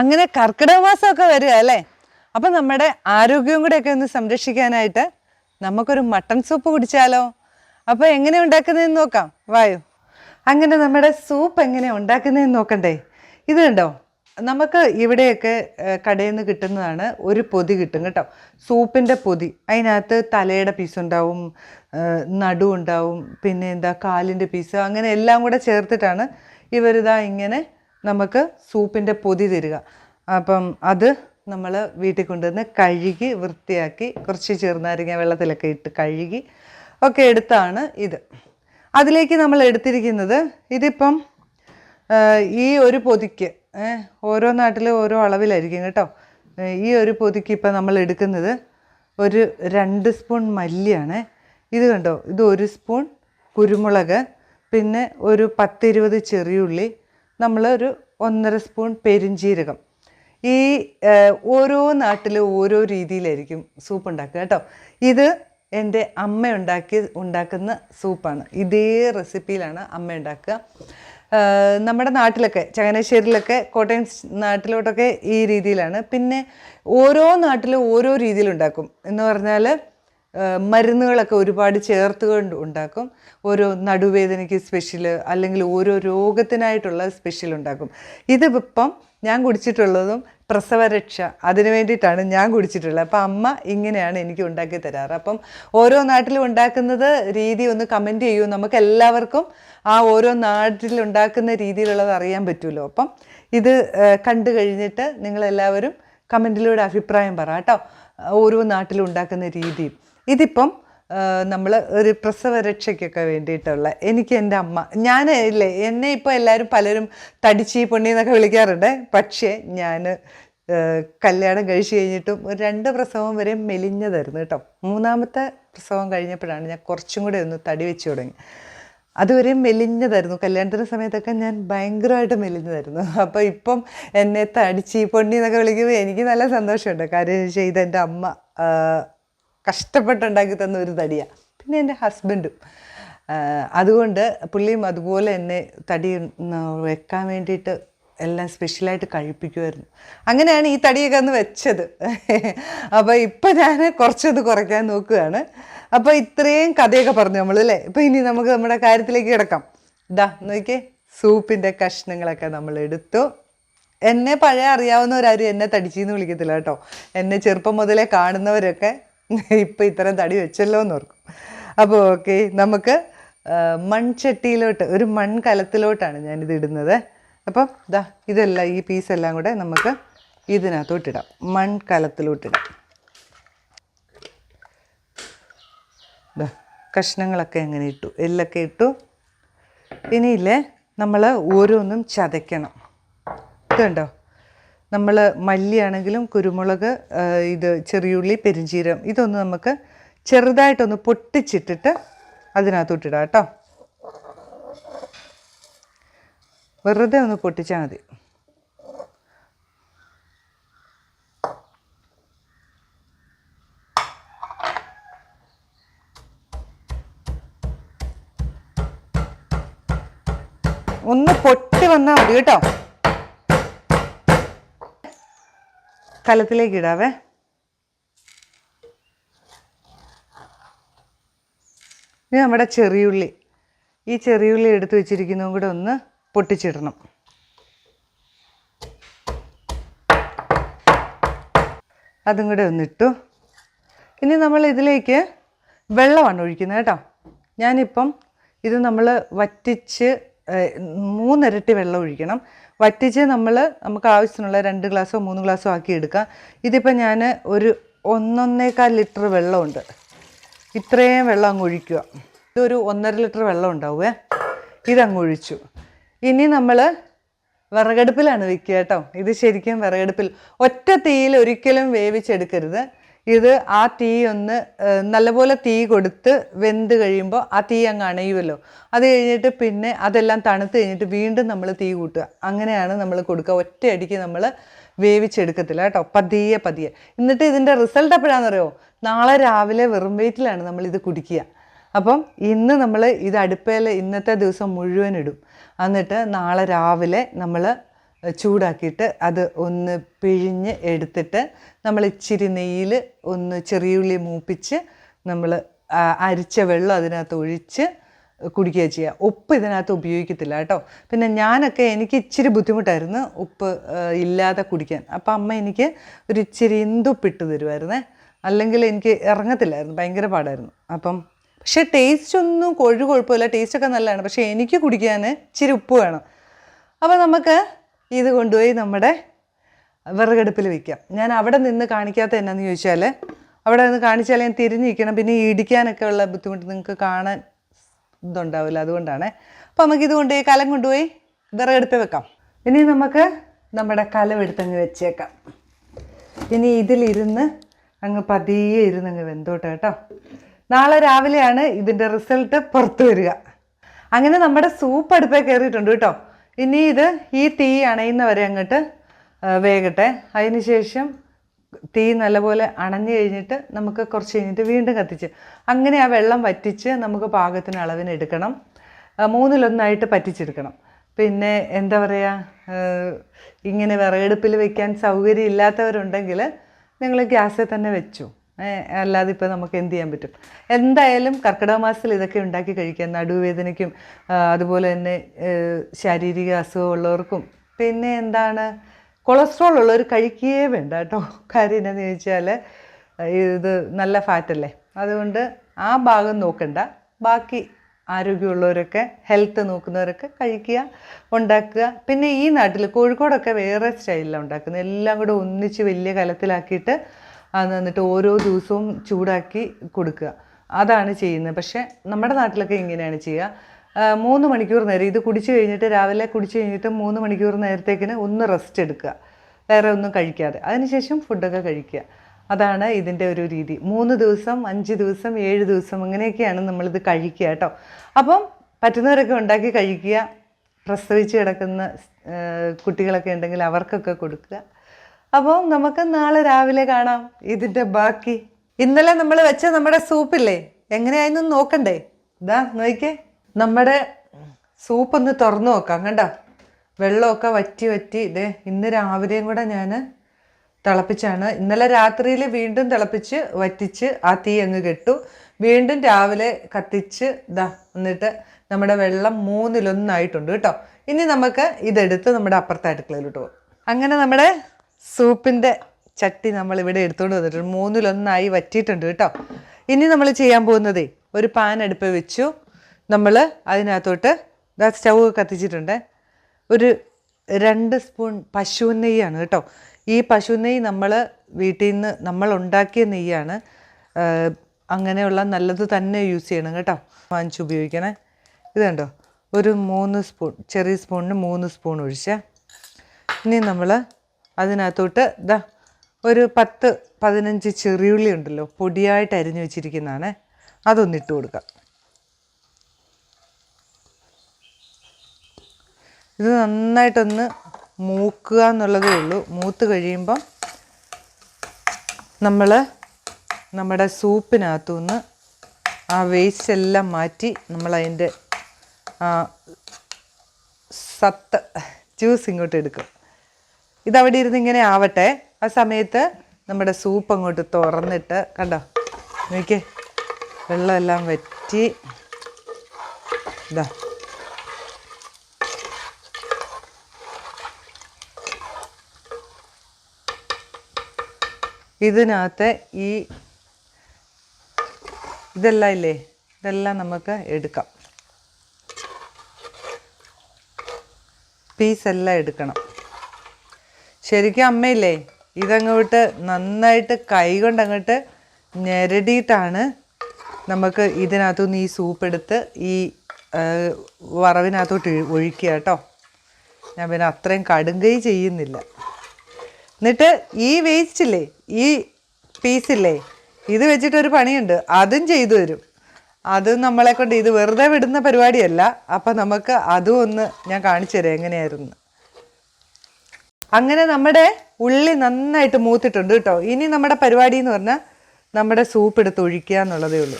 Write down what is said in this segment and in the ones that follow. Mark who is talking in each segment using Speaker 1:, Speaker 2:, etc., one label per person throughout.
Speaker 1: അങ്ങനെ കർക്കിടക മാസമൊക്കെ വരിക അല്ലേ? അപ്പം നമ്മുടെ ആരോഗ്യവും കൂടെയൊക്കെ ഒന്ന് സംരക്ഷിക്കാനായിട്ട് നമുക്കൊരു മട്ടൺ സൂപ്പ് കുടിച്ചാലോ? അപ്പോൾ എങ്ങനെ ഉണ്ടാക്കുന്നതെന്ന് നോക്കാം. വായു. അങ്ങനെ നമ്മുടെ സൂപ്പ് എങ്ങനെ ഉണ്ടാക്കുന്നതെന്ന് നോക്കണ്ടേ? ഇതുണ്ടോ നമുക്ക് ഇവിടെയൊക്കെ കടയിൽ നിന്ന് കിട്ടുന്നതാണ് ഒരു പൊതി കിട്ടും കേട്ടോ. സൂപ്പിന്റെ പൊതി. അതിനകത്ത് തലയുടെ പീസ് ഉണ്ടാവും നടു ഉണ്ടാവും പിന്നെ എന്താ കാലിന്റെ പീസ് അങ്ങനെ എല്ലാം കൂടെ ചേർത്തിട്ടാണ് ഇവരിതാ ഇങ്ങനെ നമുക്ക് സൂപ്പിന്റെ പൊതി തരിക. അപ്പം അത് നമ്മൾ വീട്ടിൽ കൊണ്ടുവന്ന് കഴുകി വൃത്തിയാക്കി കുറച്ച് ചെറുനാരങ്ങ വെള്ളത്തിലൊക്കെ ഇട്ട് കഴുകി ഒക്കെ എടുത്താണ് ഇത്. അതിലേക്ക് നമ്മൾ എടുത്തിരിക്കുന്നത് ഇതിപ്പം ഈ ഒരു പൊതിക്ക് ഓരോ നാട്ടിലും ഓരോ അളവിലായിരിക്കും കേട്ടോ. ഈ ഒരു പൊതിക്ക് ഇപ്പം നമ്മൾ എടുക്കുന്നത് ഒരു രണ്ട് സ്പൂൺ മല്ലിയാണ്. ഇത് കണ്ടോ? ഇത് ഒരു സ്പൂൺ കുരുമുളക് പിന്നെ ഒരു പത്തിരുപത് ചെറിയുള്ളി നമ്മൾ ഒരു ഒന്നര സ്പൂൺ പെരിഞ്ജീരകം ഈ ഓരോ നാട്ടിൽ ഓരോ രീതിയിലായിരിക്കും സൂപ്പ് ഉണ്ടാക്കുക കേട്ടോ. ഇത് എന്റെ അമ്മ ഉണ്ടാക്കി ഉണ്ടാക്കുന്ന സൂപ്പാണ് ഇതേ റെസിപ്പിയിലാണ് അമ്മ ഉണ്ടാക്കുക. നമ്മുടെ നാട്ടിലൊക്കെ ചങ്ങനാശ്ശേരിയിലൊക്കെ കോട്ടയം നാട്ടിലോട്ടൊക്കെ ഈ രീതിയിലാണ്. പിന്നെ ഓരോ നാട്ടിലും ഓരോ രീതിയിലുണ്ടാക്കും. എന്ന് പറഞ്ഞാൽ മരുന്നുകളൊക്കെ ഒരുപാട് ചേർത്തുകൊണ്ട് ഉണ്ടാക്കും. ഓരോ നടുവേദനയ്ക്ക് സ്പെഷ്യൽ അല്ലെങ്കിൽ ഓരോ രോഗത്തിനായിട്ടുള്ള സ്പെഷ്യൽ ഉണ്ടാക്കും. ഇതിപ്പം ഞാൻ കുടിച്ചിട്ടുള്ളതും പ്രസവരക്ഷ അതിന് വേണ്ടിയിട്ടാണ് ഞാൻ കുടിച്ചിട്ടുള്ളത്. അപ്പം അമ്മ ഇങ്ങനെയാണ് എനിക്ക് ഉണ്ടാക്കി തരാറ്. അപ്പം ഓരോ നാട്ടിലും ഉണ്ടാക്കുന്നത് രീതി ഒന്ന് കമന്റ് ചെയ്യൂ. നമുക്ക് എല്ലാവർക്കും ആ ഓരോ നാട്ടിലുണ്ടാക്കുന്ന രീതിയിലുള്ളത് അറിയാൻ പറ്റുമല്ലോ അപ്പം ഇത് കണ്ടു കഴിഞ്ഞിട്ട് നിങ്ങളെല്ലാവരും കമന്റിലൂടെ അഭിപ്രായം പറ കേട്ടോ. ഓരോ നാട്ടിലും ഉണ്ടാക്കുന്ന രീതിയും ഇതിപ്പം നമ്മൾ ഒരു പ്രസവരക്ഷയ്ക്കൊക്കെ വേണ്ടിയിട്ടുള്ള എനിക്ക് എന്റെ അമ്മ ഞാൻ ഇല്ലേ എന്നെ ഇപ്പോൾ എല്ലാവരും പലരും തടിച്ചി പൊണ്ണി എന്നൊക്കെ വിളിക്കാറുണ്ട്. പക്ഷേ ഞാൻ കല്യാണം കഴിച്ചു കഴിഞ്ഞിട്ടും ഒരു രണ്ട് പ്രസവം വരെ മെലിഞ്ഞതായിരുന്നു കേട്ടോ. മൂന്നാമത്തെ പ്രസവം കഴിഞ്ഞപ്പോഴാണ് ഞാൻ കുറച്ചും കൂടെ ഒന്ന് തടി വെച്ച് തുടങ്ങി. അതുവരെ മെലിഞ്ഞതായിരുന്നു. കല്യാണത്തിന്റെ സമയത്തൊക്കെ ഞാൻ ഭയങ്കരമായിട്ട് മെലിഞ്ഞതായിരുന്നു. അപ്പോൾ ഇപ്പം എന്നെ തടിച്ച് പൊണ്ണി എന്നൊക്കെ വിളിക്കുമ്പോൾ എനിക്ക് നല്ല സന്തോഷമുണ്ട്. കാര്യം ചെയ്ത എന്റെ അമ്മ കഷ്ടപ്പെട്ടുണ്ടാക്കി തന്ന ഒരു തടിയാണ് പിന്നെ എന്റെ ഹസ്ബൻഡും. അതുകൊണ്ട് പുള്ളിയും അതുപോലെ എന്നെ തടി വെക്കാൻ വേണ്ടിയിട്ട് എല്ലാം സ്പെഷ്യലായിട്ട് കഴിപ്പിക്കുമായിരുന്നു അങ്ങനെയാണ് ഈ തടിയൊക്കെ ഒന്ന് വെച്ചത്. അപ്പോൾ ഇപ്പം ഞാൻ കുറച്ചത് കുറയ്ക്കാൻ നോക്കുകയാണ് അപ്പോൾ ഇത്രയും കഥയൊക്കെ പറഞ്ഞു നമ്മൾ അല്ലേ? ഇപ്പം ഇനി നമുക്ക് നമ്മുടെ കാര്യത്തിലേക്ക് കിടക്കാം. ഇതാ നോക്കിയേ സൂപ്പിന്റെ കഷ്ണങ്ങളൊക്കെ നമ്മൾ എടുത്തു. എന്നെ പഴയ അറിയാവുന്നവരാരും എന്നെ തടിച്ചെന്ന് വിളിക്കത്തില്ല കേട്ടോ. എന്നെ ചെറുപ്പം മുതലേ കാണുന്നവരൊക്കെ ഇപ്പം ഇത്രയും തടി വെച്ചല്ലോ എന്ന് ഓർക്കും. അപ്പോൾ ഓക്കെ നമുക്ക് മൺചട്ടിയിലോട്ട് ഒരു മൺകലത്തിലോട്ടാണ് ഞാനിത് ഇടുന്നത്. അപ്പം ഇതാ ഇതെല്ലാം ഈ പീസെല്ലാം കൂടെ നമുക്ക് ഇതിനകത്തോട്ടിടാം. മൺകലത്തിലോട്ടിടാം. ദാ കഷ്ണങ്ങളൊക്കെ എങ്ങനെ ഇട്ടു. എല്ലൊക്കെ ഇട്ടു. ഇനിയില്ലേ നമ്മൾ ഓരോന്നും ചതയ്ക്കണം. ഇതുണ്ടോ? നമ്മൾ മല്ലിയാണെങ്കിലും കുരുമുളക് ഇത് ചെറിയുള്ളി പെരിഞ്ചീരം ഇതൊന്ന് നമുക്ക് ചെറുതായിട്ടൊന്ന് പൊട്ടിച്ചിട്ടിട്ട് അതിനകത്തോട്ടിടാം കേട്ടോ. വെറുതെ ഒന്ന് പൊട്ടിച്ചാൽ മതി. ഒന്ന് പൊട്ടി വന്നാൽ മതി കേട്ടോ. കലത്തിലേക്ക് ഇടാവേ ഇനി നമ്മുടെ ചെറിയുള്ളി. ഈ ചെറിയുള്ളി എടുത്ത് വെച്ചിരിക്കുന്നതും കൂടെ ഒന്ന് പൊട്ടിച്ചിടണം. അതും കൂടെ ഒന്നിട്ടു. ഇനി നമ്മൾ ഇതിലേക്ക് വെള്ളമാണ് ഒഴിക്കുന്നത് കേട്ടോ. ഞാനിപ്പം ഇത് നമ്മൾ വറ്റിച്ച് മൂന്നിരട്ടി വെള്ളം ഒഴിക്കണം. വറ്റിച്ച് നമ്മൾ നമുക്ക് ആവശ്യത്തിനുള്ള രണ്ട് ഗ്ലാസ്സോ മൂന്ന് ഗ്ലാസ്സോ ആക്കി എടുക്കാം. ഇതിപ്പോൾ ഞാൻ ഒരു ഒന്നൊന്നേക്കാൽ ലിറ്റർ വെള്ളമുണ്ട്. ഇത്രയും വെള്ളം അങ്ങ് ഒഴിക്കുക. ഇതൊരു ഒന്നര ലിറ്റർ വെള്ളം ഉണ്ടാവുമേ ഇതങ്ങ് ഒഴിച്ചു. ഇനി നമ്മൾ വിറകടുപ്പിലാണ് വെക്കുക കേട്ടോ. ഇത് ശരിക്കും വിറകടുപ്പിൽ. ഒറ്റ തീയിൽ ഒരിക്കലും വേവിച്ചെടുക്കരുത്. ഇത് ആ തീ ഒന്ന് നല്ലപോലെ തീ കൊടുത്ത് വെന്ത് കഴിയുമ്പോൾ ആ തീ അങ്ങ് അണയുമല്ലോ അത് കഴിഞ്ഞിട്ട് പിന്നെ അതെല്ലാം തണുത്ത് കഴിഞ്ഞിട്ട് വീണ്ടും നമ്മൾ തീ കൂട്ടുക. അങ്ങനെയാണ് നമ്മൾ കൊടുക്കുക. ഒറ്റയടിക്ക് നമ്മൾ വേവിച്ചെടുക്കത്തില്ല കേട്ടോ. പതിയെ പതിയെ. എന്നിട്ട് ഇതിന്റെ റിസൾട്ട് എപ്പോഴാണെന്നറിയോ നാളെ രാവിലെ വെറും വെയിറ്റിലാണ് നമ്മൾ ഇത് കുടിക്കുക. അപ്പം ഇന്ന് നമ്മൾ ഇത് അടുപ്പയിൽ ഇന്നത്തെ ദിവസം മുഴുവൻ ഇടും. എന്നിട്ട് നാളെ രാവിലെ നമ്മൾ ചൂടാക്കിയിട്ട് അത് ഒന്ന് പിഴിഞ്ഞ് എടുത്തിട്ട് നമ്മൾ ഇച്ചിരി നെയ്യിൽ ഒന്ന് ചെറിയുള്ളി മൂപ്പിച്ച് നമ്മൾ അരിച്ച വെള്ളം അതിനകത്ത് ഒഴിച്ച് കുടിക്കുക ചെയ്യുക. ഉപ്പ് ഇതിനകത്ത് ഉപയോഗിക്കത്തില്ല കേട്ടോ. പിന്നെ ഞാനൊക്കെ എനിക്ക് ഇച്ചിരി ബുദ്ധിമുട്ടായിരുന്നു ഉപ്പ് ഇല്ലാതെ കുടിക്കാൻ. അപ്പം അമ്മ എനിക്ക് ഒരു ഇച്ചിരി ഇന്തുപ്പിട്ട് തരുമായിരുന്നേ അല്ലെങ്കിൽ എനിക്ക് ഇറങ്ങത്തില്ലായിരുന്നു ഭയങ്കര പാടായിരുന്നു. അപ്പം പക്ഷേ ടേസ്റ്റ് ഒന്നും കൊഴു കുഴപ്പമില്ല. ടേസ്റ്റൊക്കെ നല്ലതാണ്. പക്ഷേ എനിക്ക് കുടിക്കാൻ ഇച്ചിരി ഉപ്പ് വേണം. അപ്പോൾ നമുക്ക് ഇത് കൊണ്ടുപോയി നമ്മുടെ വിറകടുപ്പിൽ വയ്ക്കാം ഞാൻ അവിടെ നിന്ന് കാണിക്കാത്ത എന്നാന്ന് ചോദിച്ചാൽ അവിടെ നിന്ന് കാണിച്ചാൽ ഞാൻ തിരിഞ്ഞിരിക്കണം പിന്നെ ഇടിക്കാനൊക്കെ ഉള്ള ബുദ്ധിമുട്ട് നിങ്ങൾക്ക് കാണാൻ ഇതുണ്ടാവില്ല. അതുകൊണ്ടാണ്. അപ്പോൾ നമുക്ക് ഇത് കൊണ്ടുപോയി കലം കൊണ്ടുപോയി വിറകടുപ്പിൽ വെക്കാം. ഇനി നമുക്ക് നമ്മുടെ കലം എടുത്തങ്ങ് വെച്ചേക്കാം. ഇനി ഇതിലിരുന്ന് അങ്ങ് പതിയെ ഇരുന്ന് അങ്ങ് വെന്തോട്ടെ കേട്ടോ. നാളെ രാവിലെയാണ് ഇതിന്റെ റിസൾട്ട് പുറത്തു വരിക. അങ്ങനെ നമ്മുടെ സൂപ്പ് അടുപ്പേ കയറിയിട്ടുണ്ട് കേട്ടോ. ഇനി ഇത് ഈ തീ അണയുന്നവരെ അങ്ങോട്ട് വേകട്ടെ. ശേഷം തീ നല്ലപോലെ അണഞ്ഞു കഴിഞ്ഞിട്ട് നമുക്ക് കുറച്ച് കഴിഞ്ഞിട്ട് വീണ്ടും കത്തിച്ച്. അങ്ങനെ ആ വെള്ളം വറ്റിച്ച് നമുക്ക് പാകത്തിന് അളവിന് എടുക്കണം. മൂന്നിലൊന്നായിട്ട് പറ്റിച്ചെടുക്കണം. പിന്നെ എന്താ പറയുക ഇങ്ങനെ വിറകടുപ്പിൽ വെക്കാൻ സൗകര്യം ഇല്ലാത്തവരുണ്ടെങ്കിൽ നിങ്ങൾ ഗ്യാസിൽ തന്നെ വെച്ചു. അല്ലാതെ ഇപ്പോൾ നമുക്ക് എന്ത് ചെയ്യാൻ പറ്റും? എന്തായാലും കർക്കിടക മാസത്തിൽ ഇതൊക്കെ ഉണ്ടാക്കി കഴിക്കാം. നടുവേദനയ്ക്കും അതുപോലെ തന്നെ ശാരീരിക അസുഖമുള്ളവർക്കും പിന്നെ എന്താണ്? കൊളസ്ട്രോൾ ഉള്ളവർ കഴിക്കുകയേ വേണ്ട കേട്ടോ. കാര്യം എന്താണെന്ന് ചോദിച്ചാൽ ഇത് നല്ല ഫാറ്റല്ലേ അതുകൊണ്ട് ആ ഭാഗം നോക്കണ്ട. ബാക്കി ആരോഗ്യമുള്ളവരൊക്കെ ഹെൽത്ത് നോക്കുന്നവരൊക്കെ കഴിക്കുക ഉണ്ടാക്കുക. പിന്നെ ഈ നാട്ടിൽ കോഴിക്കോടൊക്കെ വേറെ സ്റ്റൈലിലാണ് ഉണ്ടാക്കുന്നത്. എല്ലാം കൂടെ ഒന്നിച്ച് വലിയ കലത്തിലാക്കിയിട്ട് അത് എന്നിട്ട് ഓരോ ദിവസവും ചൂടാക്കി കൊടുക്കുക. അതാണ് ചെയ്യുന്നത്. പക്ഷേ നമ്മുടെ നാട്ടിലൊക്കെ ഇങ്ങനെയാണ് ചെയ്യുക. മൂന്ന് മണിക്കൂർ നേരം. ഇത് കുടിച്ച് കഴിഞ്ഞിട്ട് രാവിലെ കുടിച്ച് കഴിഞ്ഞിട്ട് മൂന്ന് മണിക്കൂർ നേരത്തേക്കിന് ഒന്ന് റെസ്റ്റ് എടുക്കുക. വേറെ ഒന്നും കഴിക്കാതെ. അതിനുശേഷം ഫുഡൊക്കെ കഴിക്കുക. അതാണ് ഇതിന്റെ ഒരു രീതി. മൂന്ന് ദിവസം അഞ്ച് ദിവസം ഏഴ് ദിവസം അങ്ങനെയൊക്കെയാണ് നമ്മളിത് കഴിക്കുക കേട്ടോ. അപ്പം പറ്റുന്നവരൊക്കെ ഉണ്ടാക്കി കഴിക്കുക. പ്രസവിച്ച് കിടക്കുന്ന കുട്ടികളൊക്കെ ഉണ്ടെങ്കിൽ അവർക്കൊക്കെ കൊടുക്കുക. അപ്പം നമുക്ക് നാളെ രാവിലെ കാണാം ഇതിന്റെ ബാക്കി. ഇന്നലെ നമ്മൾ വെച്ച നമ്മുടെ സൂപ്പില്ലേ? എങ്ങനെയായിരുന്നു നോക്കണ്ടേ? ഇതാ നോക്കിക്കേ. നമ്മുടെ സൂപ്പ് ഒന്ന് തുറന്നു നോക്കാം കണ്ട? വെള്ളമൊക്കെ വറ്റി വറ്റി ഇതേ ഇന്ന് രാവിലെയും കൂടെ ഞാൻ തിളപ്പിച്ചാണ്. ഇന്നലെ രാത്രിയിൽ വീണ്ടും തിളപ്പിച്ച് വറ്റിച്ച് ആ തീ അങ്ങ് കെട്ടു. വീണ്ടും രാവിലെ കത്തിച്ച് ഇതാ എന്നിട്ട് നമ്മുടെ വെള്ളം മൂന്നിലൊന്നായിട്ടുണ്ട് കേട്ടോ. ഇനി നമുക്ക് ഇതെടുത്ത് നമ്മുടെ അപ്പുറത്തെ അടുക്കളയിലോട്ട് പോകും. അങ്ങനെ നമ്മുടെ സൂപ്പിന്റെ ചട്ടി നമ്മൾ ഇവിടെ എടുത്തുകൊണ്ട് വന്നിട്ടുണ്ട്. മൂന്നിലൊന്നായി വറ്റിയിട്ടുണ്ട് കേട്ടോ. ഇനി നമ്മൾ ചെയ്യാൻ പോകുന്നതേ ഒരു പാൻ അടുപ്പ് വെച്ചു. നമ്മൾ അതിനകത്തോട്ട് സ്റ്റൗ കത്തിച്ചിട്ടുണ്ട്. ഒരു രണ്ട് സ്പൂൺ പശു നെയ്യാണ് കേട്ടോ. ഈ പശു നെയ്യ് നമ്മൾ വീട്ടിൽ നിന്ന് നമ്മൾ ഉണ്ടാക്കിയ നെയ്യാണ്. അങ്ങനെയുള്ള നല്ലത് തന്നെ യൂസ് ചെയ്യണം കേട്ടോ. വാങ്ങിച്ച് ഉപയോഗിക്കണേ. ഇത് കണ്ടോ? ഒരു മൂന്ന് സ്പൂൺ ചെറിയ സ്പൂണിന് മൂന്ന് സ്പൂൺ ഒഴിച്ച്. ഇനി നമ്മൾ അതിനകത്തോട്ട് ഇതാ ഒരു പത്ത് പതിനഞ്ച് ചെറിയുള്ളി ഉണ്ടല്ലോ പൊടിയായിട്ട് അരിഞ്ഞു വെച്ചിരിക്കുന്നതാണ്. അതൊന്നിട്ട് കൊടുക്കാം. ഇത് നന്നായിട്ടൊന്ന് മൂക്കുക എന്നുള്ളതേ ഉള്ളൂ. മൂത്ത് കഴിയുമ്പം നമ്മൾ നമ്മുടെ സൂപ്പിനകത്തു നിന്ന് ആ വേസ്റ്റ് എല്ലാം മാറ്റി നമ്മൾ അതിന്റെ സത്ത് ജ്യൂസ് ഇങ്ങോട്ട് എടുക്കും. ഇതവിടെ ഇരുന്ന് ഇങ്ങനെ ആവട്ടെ. ആ സമയത്ത് നമ്മുടെ സൂപ്പ് അങ്ങോട്ട് തുറന്നിട്ട് കണ്ടോ? നോക്കിയേ. വെള്ളമെല്ലാം വറ്റി. ഇതാ. ഇതിനകത്ത് ഈ ഇതെല്ലാം ഇല്ലേ? ഇതെല്ലാം നമുക്ക് എടുക്കാം. പീസെല്ലാം എടുക്കണം. ശരിക്കും അമ്മയില്ലേ ഇതങ്ങോട്ട് നന്നായിട്ട് കൈ കൊണ്ട് അങ്ങോട്ട് ഞെരടിയിട്ടാണ് നമുക്ക് ഇതിനകത്തുനിന്ന് ഈ സൂപ്പ് എടുത്ത് ഈ വറവിനകത്തോട്ട് ഒഴിക്കുക കേട്ടോ. ഞാൻ പിന്നെ അത്രയും കടുങ്കൈ ചെയ്യുന്നില്ല. എന്നിട്ട് ഈ വേസ്റ്റ് ഇല്ലേ ഈ പീസില്ലേ ഇത് വെച്ചിട്ട് ഒരു പണിയുണ്ട്. അതും ചെയ്തു തരും. അത് നമ്മളെ കൊണ്ട് ഇത് വെറുതെ വിടുന്ന പരിപാടിയല്ല. അപ്പം നമുക്ക് അതും ഒന്ന് ഞാൻ കാണിച്ചു തരാം എങ്ങനെയായിരുന്നു. അങ്ങനെ നമ്മുടെ ഉള്ളി നന്നായിട്ട് മൂത്തിട്ടുണ്ട് കേട്ടോ. ഇനി നമ്മുടെ പരിപാടി എന്ന് പറഞ്ഞാൽ നമ്മുടെ സൂപ്പ് എടുത്ത് ഒഴിക്കുക എന്നുള്ളതേ ഉള്ളൂ.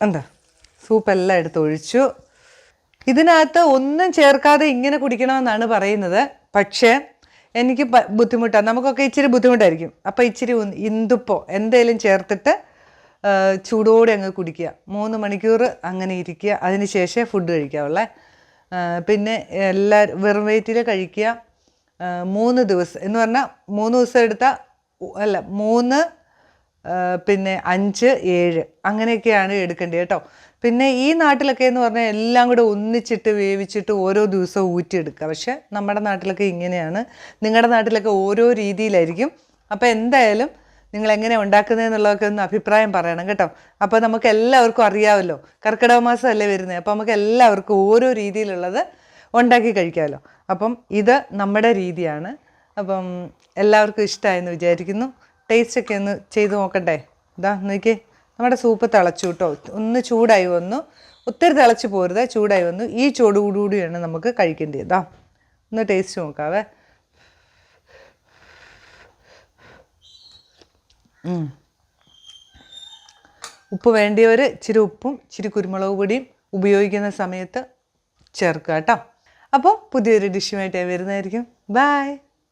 Speaker 1: എന്താ? സൂപ്പെല്ലാം എടുത്ത് ഒഴിച്ചു. ഇതിനകത്ത് ഒന്നും ചേർക്കാതെ ഇങ്ങനെ കുടിക്കണമെന്നാണ് പറയുന്നത്. പക്ഷേ എനിക്ക് ബുദ്ധിമുട്ടാണ് നമുക്കൊക്കെ ഇച്ചിരി ബുദ്ധിമുട്ടായിരിക്കും. അപ്പോൾ ഇച്ചിരി ഇന്ദുപ്പോ എന്തേലും ചേർത്തിട്ട് ചൂടോടെ അങ്ങ് കുടിക്കുക. മൂന്ന് മണിക്കൂർ അങ്ങനെ ഇരിക്കുക. അതിന് ശേഷമേ ഫുഡ് കഴിക്കാവുള്ളേ. പിന്നെ എല്ലാ വെറും വയറ്റിൽ കഴിക്കുക. മൂന്ന് ദിവസം എന്ന് പറഞ്ഞാൽ മൂന്ന് ദിവസം എടുത്താൽ അല്ല മൂന്ന് പിന്നെ അഞ്ച് ഏഴ്. അങ്ങനെയൊക്കെയാണ് എടുക്കേണ്ടത് കേട്ടോ. പിന്നെ ഈ നാട്ടിലൊക്കെ എന്ന് പറഞ്ഞാൽ എല്ലാം കൂടെ ഒന്നിച്ചിട്ട് വേവിച്ചിട്ട് ഓരോ ദിവസവും ഊറ്റിയെടുക്കുക. പക്ഷേ നമ്മുടെ നാട്ടിലൊക്കെ ഇങ്ങനെയാണ്. നിങ്ങളുടെ നാട്ടിലൊക്കെ ഓരോ രീതിയിലായിരിക്കും. അപ്പോൾ എന്തായാലും നിങ്ങൾ എങ്ങനെ ഉണ്ടാക്കുന്നതെന്നുള്ളതൊക്കെ ഒന്ന് അഭിപ്രായം പറയണം കേട്ടോ. അപ്പോൾ നമുക്ക് എല്ലാവർക്കും അറിയാമല്ലോ കർക്കിടക മാസമല്ലേ വരുന്നത് അപ്പോൾ നമുക്ക് എല്ലാവർക്കും ഓരോ രീതിയിലുള്ളത് ഉണ്ടാക്കി കഴിക്കാമല്ലോ അപ്പം ഇത് നമ്മുടെ രീതിയാണ്. അപ്പം എല്ലാവർക്കും ഇഷ്ടമായെന്ന് വിചാരിക്കുന്നു. ടേസ്റ്റൊക്കെ ഒന്ന് ചെയ്ത് നോക്കട്ടെ ഇതാ നോക്കി നമ്മുടെ സൂപ്പ് തിളച്ചു കേട്ടോ. ഒന്ന് ചൂടായി വന്നു. ഒത്തിരി തിളച്ച് പോരുത് ചൂടായി വന്നു. ഈ ചൂടോടുകൂടിയാണ് നമുക്ക് കഴിക്കേണ്ടത് ഇതാ ഒന്ന് ടേസ്റ്റ് നോക്കാവേ. ഉപ്പ് വേണ്ടിയവർ ഇച്ചിരി ഉപ്പും ഇച്ചിരി കുരുമുളക് പൊടിയും ഉപയോഗിക്കുന്ന സമയത്ത് ചേർക്കുക കേട്ടോ. അപ്പോൾ പുതിയൊരു ഡിഷുമായിട്ട് വരുന്നതായിരിക്കും. ബായ്